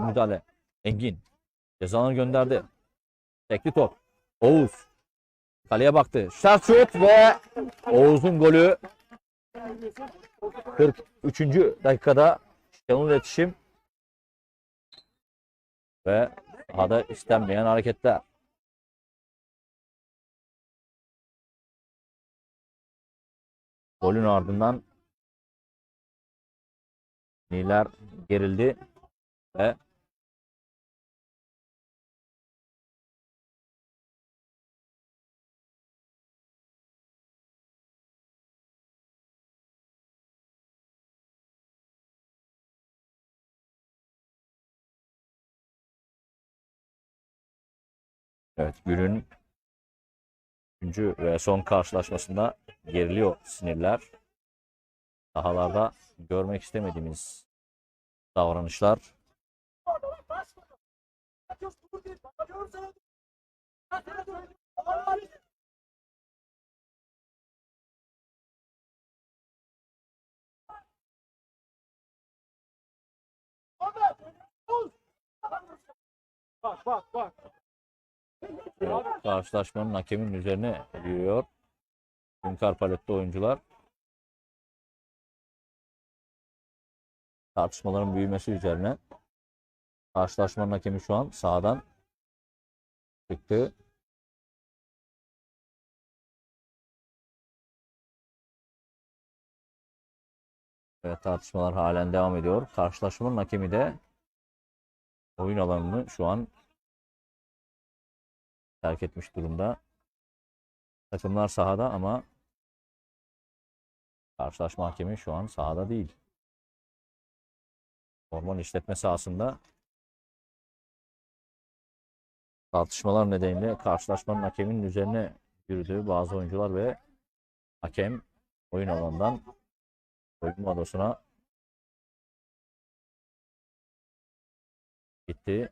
Müdahale. Engin. Cezanı gönderdi. Tekli top. Oğuz. Kaleye baktı. Sert şut ve Oğuz'un golü 43. dakikada Şenol iletişim ve sahada istenmeyen hareketler. Golün ardından Niler gerildi ve Evet, günün üçüncü ve son karşılaşmasında geriliyor sinirler. Sahalarda görmek istemediğimiz davranışlar. Bak bak bak. Evet, karşılaşmanın hakemin üzerine yürüyor. Hünkar palette oyuncular. Tartışmaların büyümesi üzerine. Karşılaşmanın hakemi şu an sağdan çıktı. Evet tartışmalar halen devam ediyor. Karşılaşmanın hakemi de oyun alanını şu an terk etmiş durumda. Takımlar sahada ama karşılaşma hakemi şu an sahada değil. Orman işletme sahasında tartışmalar nedeniyle karşılaşmanın hakeminin üzerine yürüdüğü bazı oyuncular ve hakem oyun alanından soyunma odasına gitti.